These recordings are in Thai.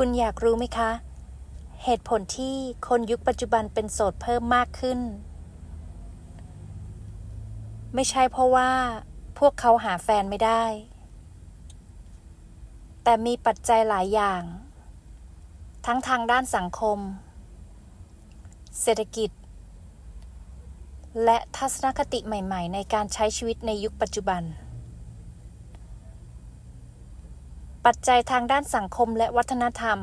คุณอยากรู้ไหมคะ เหตุผลที่คนยุคปัจจุบันเป็นโสดเพิ่มมากขึ้น ไม่ใช่เพราะว่าพวกเขาหาแฟนไม่ได้ แต่มีปัจจัยหลายอย่าง ทั้งทางด้านสังคม เศรษฐกิจ และทัศนคติใหม่ ๆ ในการใช้ชีวิตในยุคปัจจุบัน ปัจจัยทางด้านสังคมและวัฒนธรรม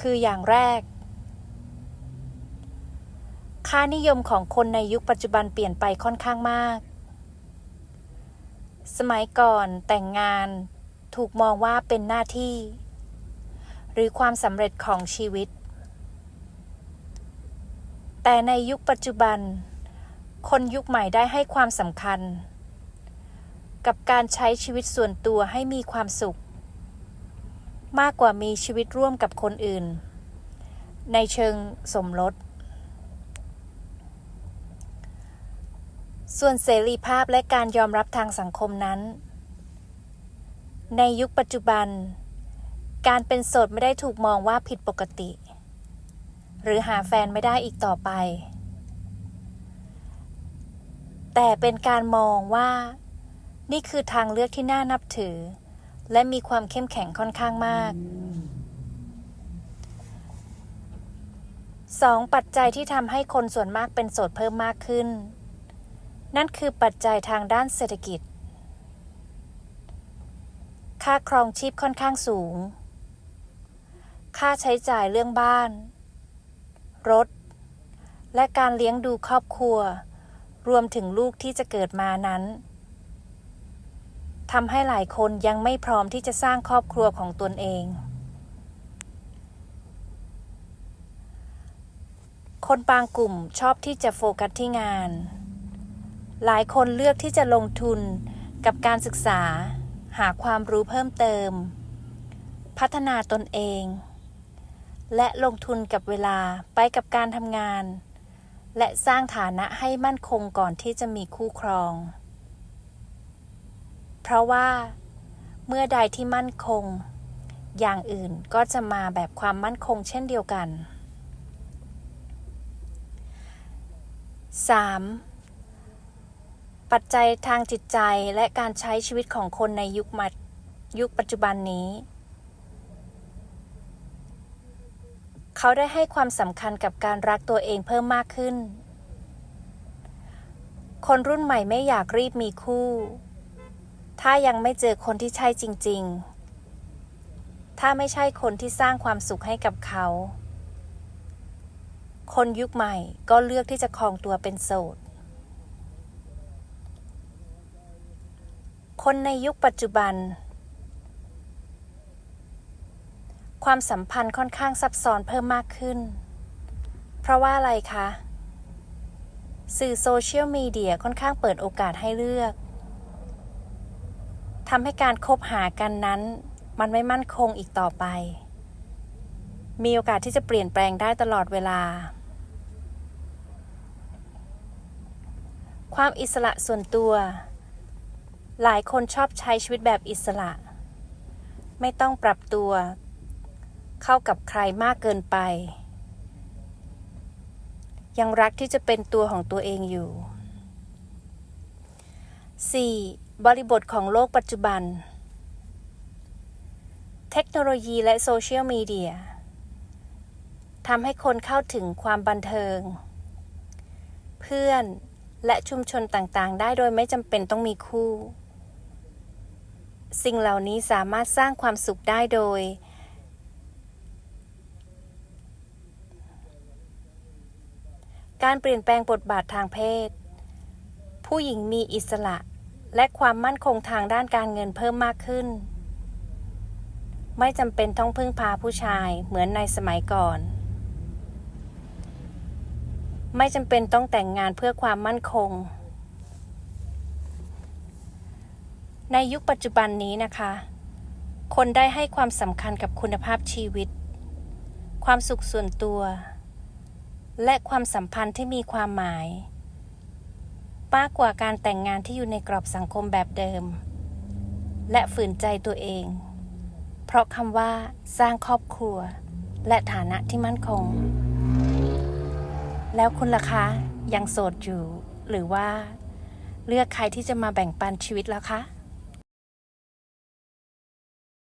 คืออย่างแรก ค่านิยมของคนในยุคปัจจุบันเปลี่ยนไปค่อนข้างมาก สมัยก่อนแต่งงานถูกมองว่าเป็นหน้าที่ หรือความสำเร็จของชีวิต แต่ในยุคปัจจุบัน คนยุคใหม่ได้ให้ความสำคัญ กับการใช้ชีวิตส่วนตัวให้มีความสุข มากกว่ามีชีวิตร่วมกับคนอื่น ในเชิงสมรส ส่วนเสรีภาพและการยอมรับทางสังคมนั้น ในยุคปัจจุบัน การเป็นโสดไม่ได้ถูกมองว่าผิดปกติ หรือหาแฟนไม่ได้อีกต่อไปแต่เป็นการมองว่า นี่คือทางเลือกที่น่านับถือ และมีความเข้มแข็งค่อนข้างมากสองปัจจัยที่ทำให้คนส่วนมากเป็นโสดเพิ่มมากขึ้น นั่นคือปัจจัยทางด้านเศรษฐกิจ ค่าครองชีพค่อนข้างสูง ค่าใช้จ่ายเรื่องบ้าน รถ และการเลี้ยงดูครอบครัว รวมถึงลูกที่จะเกิดมานั้น ทำให้หลายคนยังไม่พร้อมที่จะสร้างครอบครัวของตนเอง คนบางกลุ่มชอบที่จะโฟกัสที่งาน หลายคนเลือกที่จะลงทุนกับการศึกษา หาความรู้เพิ่มเติม พัฒนาตนเอง และลงทุนกับเวลาไปกับการทำงาน และสร้างฐานะให้มั่นคงก่อนที่จะมีคู่ครอง เพราะว่าเมื่อใดที่มั่นคง อย่างอื่นก็จะมาแบบความมั่นคงเช่นเดียวกัน 3. ปัจจัยทางจิตใจและการใช้ชีวิตของคนในยุคมัดยุคปัจจุบันนี้ เขาได้ให้ความสำคัญกับการรักตัวเองเพิ่มมากขึ้น คนรุ่นใหม่ไม่อยากรีบมีคู่ ถ้ายังไม่เจอคนที่ใช่จริง ๆ ถ้าไม่ใช่คนที่สร้างความสุขให้กับเขา คนยุคใหม่ก็เลือกที่จะครองตัวเป็นโสด คนในยุคปัจจุบัน ความสัมพันธ์ค่อนข้างซับซ้อนเพิ่มมากขึ้น เพราะว่าอะไรคะ สื่อโซเชียลมีเดียค่อนข้างเปิดโอกาสให้เลือก ทำให้การคบหากันนั้น มันไม่มั่นคงอีกต่อไป มีโอกาสที่จะเปลี่ยนแปลงได้ตลอดเวลา ความอิสระส่วนตัว หลายคนชอบใช้ชีวิตแบบอิสระ ไม่ต้องปรับตัว เข้ากับใครมากเกินไป ยังรักที่จะเป็นตัวของตัวเองอยู่ 4. บริบทของโลกปัจจุบัน เทคโนโลยีและโซเชียลมีเดียทำให้คนเข้าถึงความบันเทิง เพื่อนและชุมชนต่างๆ ได้โดยไม่จำเป็นต้องมีคู่ สิ่งเหล่านี้สามารถสร้างความสุขได้โดย การเปลี่ยนแปลงบทบาททางเพศ ผู้หญิงมีอิสระ และความมั่นคงทางด้านการเงินเพิ่มมากขึ้น ไม่จำเป็นต้องพึ่งพาผู้ชายเหมือนในสมัยก่อน ไม่จำเป็นต้องแต่งงานเพื่อความมั่นคง ในยุคปัจจุบันนี้นะคะ คนได้ให้ความสำคัญกับคุณภาพชีวิต ความสุขส่วนตัว และความสัมพันธ์ที่มีความหมาย มากกว่าการแต่งงานที่อยู่ในกรอบสังคมแบบเดิม และฝืนใจตัวเอง เพราะคำว่าสร้างครอบครัว และฐานะที่มั่นคง แล้วคุณล่ะคะยังโสดอยู่ หรือว่า เลือกใครที่จะมาแบ่งปันชีวิตแล้วคะ